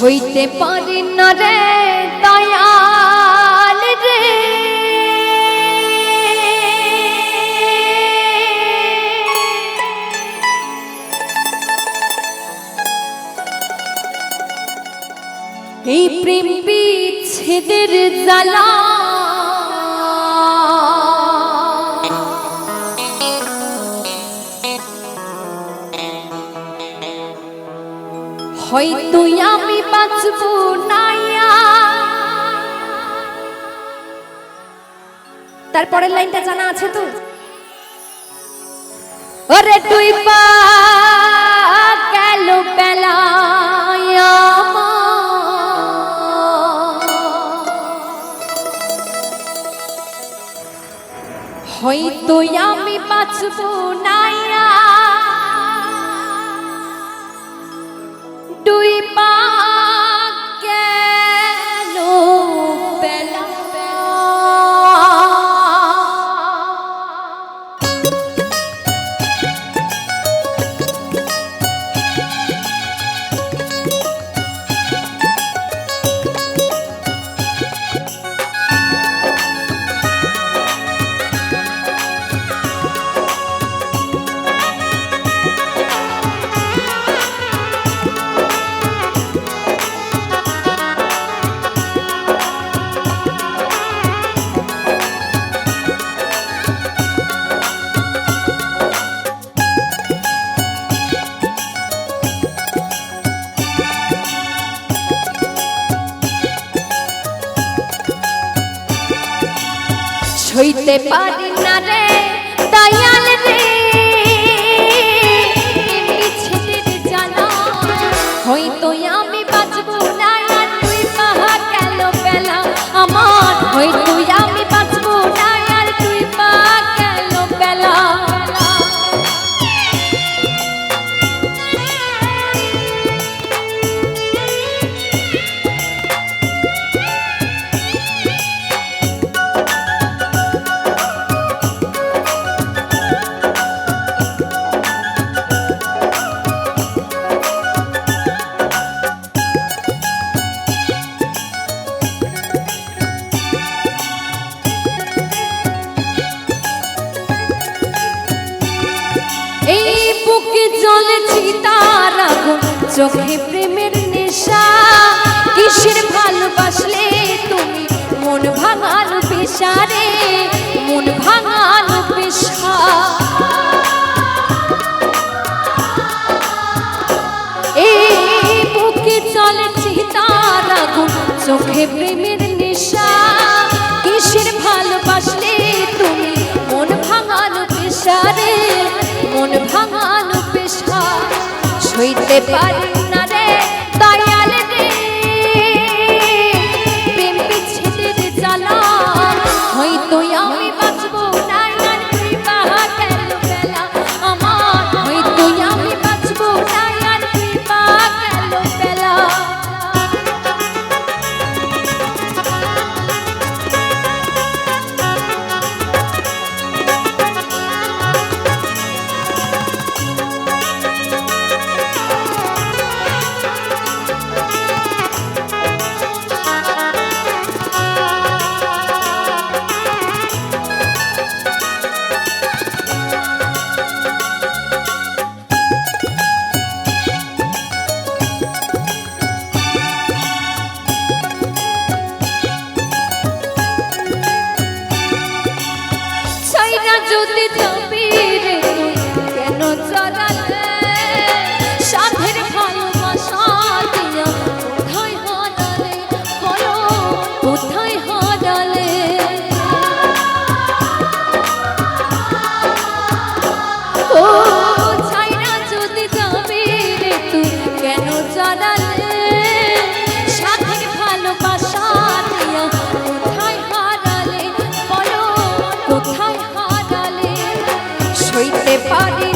সইতে পারি না রে দয়াল রে। এই প্রেম বিচ্ছেদের জ্বালা হয়তো আমি বাঁচব নাইয়া। তারপরের লাইনটা জানা আছে তো? ওরে তুই পা গেল বেলায়া হয়তো আমি বাঁচব নাইয়া। সইতে পারি না রে। বুকে জলে চিতার আগুন চোখে প্রেমের নেশা, কিসের ভালোবাসলে তুমি? মন ভাঙানো পেশারে, মন ভাঙানো পেশা। এই বুকে চলে চিতার আগুন চোখে প্রেমের পারি যদি তবে রে, কেন চলালে সাধের ভালোবাসা দিয়া কোথায় হারালে? বলো, কোথায় হারালে? ও ছাইরা যদি তবে রে তুই কেন চলালে party.